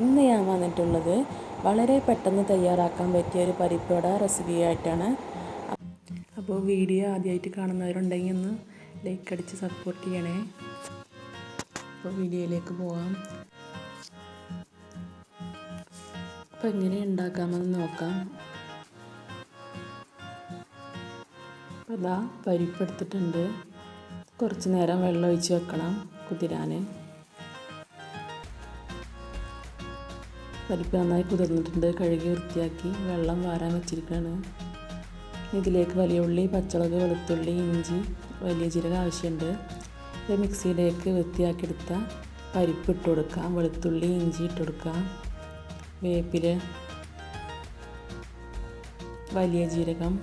ഇന്ന് ഞാൻ വന്നിട്ടുള്ളത് വളരെ പെട്ടെന്ന് തയ്യാറാക്കാൻ പറ്റിയ ഒരു പരിപ്പുവട റെസിപ്പി ആയിട്ടാണ്. അപ്പോൾ വീഡിയോ ആദ്യമായിട്ട് കാണുന്നവരുണ്ടെങ്കിൽ ഒന്ന് ലൈക്ക് അടിച്ച് സപ്പോർട്ട് ചെയ്യണേ. അപ്പോൾ വീഡിയോയിലേക്ക് പോകാം അപ്പോൾ എങ്ങനെ ഉണ്ടാക്കാമെന്ന് നോക്കാം. അപ്പോൾ അതാ പരിപ്പെടുത്തിട്ടുണ്ട് കുറച്ച് നേരം വെള്ളം ഒഴിച്ച് വെക്കണം കുതിരാൻ. പരിപ്പ് നന്നായി കുതിർന്നിട്ടുണ്ട്. കഴുകി വൃത്തിയാക്കി വെള്ളം വാരാൻ വെച്ചിരിക്കുകയാണ് ഇതിലേക്ക് വലിയ ഉള്ളി പച്ചമുളക് വെളുത്തുള്ളി ഇഞ്ചി വലിയ ജീരകം ആവശ്യമുണ്ട്. ഇത് മിക്സിയിലേക്ക് വൃത്തിയാക്കിയെടുത്ത പരിപ്പ് ഇട്ട് കൊടുക്കാം. വെളുത്തുള്ളി ഇഞ്ചി ഇട്ട് കൊടുക്കാം. വേപ്പില വലിയ ജീരകം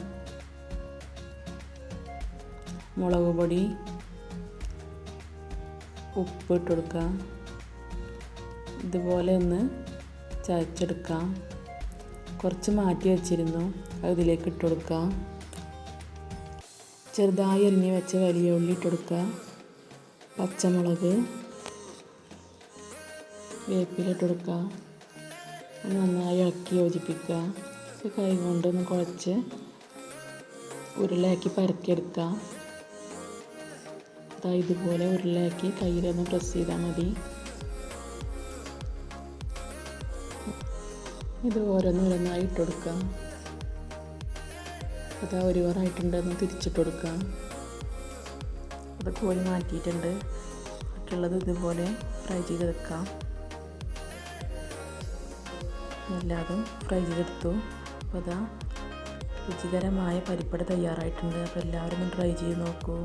മുളക് പൊടി ഉപ്പ് ഇട്ട് കൊടുക്കാം. ഇതുപോലെ ഒന്ന് ചതച്ചെടുക്കാം. കുറച്ച് മാറ്റി വെച്ചിരുന്നു. അതിലേക്ക് ഇതിലേക്ക് ഇട്ട് കൊടുക്കാം ചെറുതായി എറിഞ്ഞ് വെച്ച വലിയ ഉള്ളി ഇട്ട് പച്ചമുളക് വേപ്പില ഇട്ട് നന്നായി ഇളക്കി യോജിപ്പിക്കുക. കൈ കൊണ്ടൊന്ന് കുഴച്ച് ഉരുളയാക്കി പരത്തിയെടുക്കുക. ഇതുപോലെ ഉരുളയാക്കി കയ്യിലൊന്ന് പ്രസ് ചെയ്താൽ മതി. ഇത് ഓരോന്നോരോന്നായി ഇട്ട് അതാ ഒരു വറായിട്ടുണ്ടെന്ന് തിരിച്ചിട്ട് കൊടുക്കാം അത് കോഴി മാറ്റിയിട്ടുണ്ട്. മറ്റുള്ളത് ഇതുപോലെ ഫ്രൈ ചെയ്തെടുക്കാം. എല്ലാതും ഫ്രൈ ചെയ്തെടുത്തു. അപ്പോൾ അതാ രുചികരമായ പരിപ്പട തയ്യാറായിട്ടുണ്ട്. അപ്പോൾ എല്ലാവരും ട്രൈ ചെയ്ത് നോക്കൂ.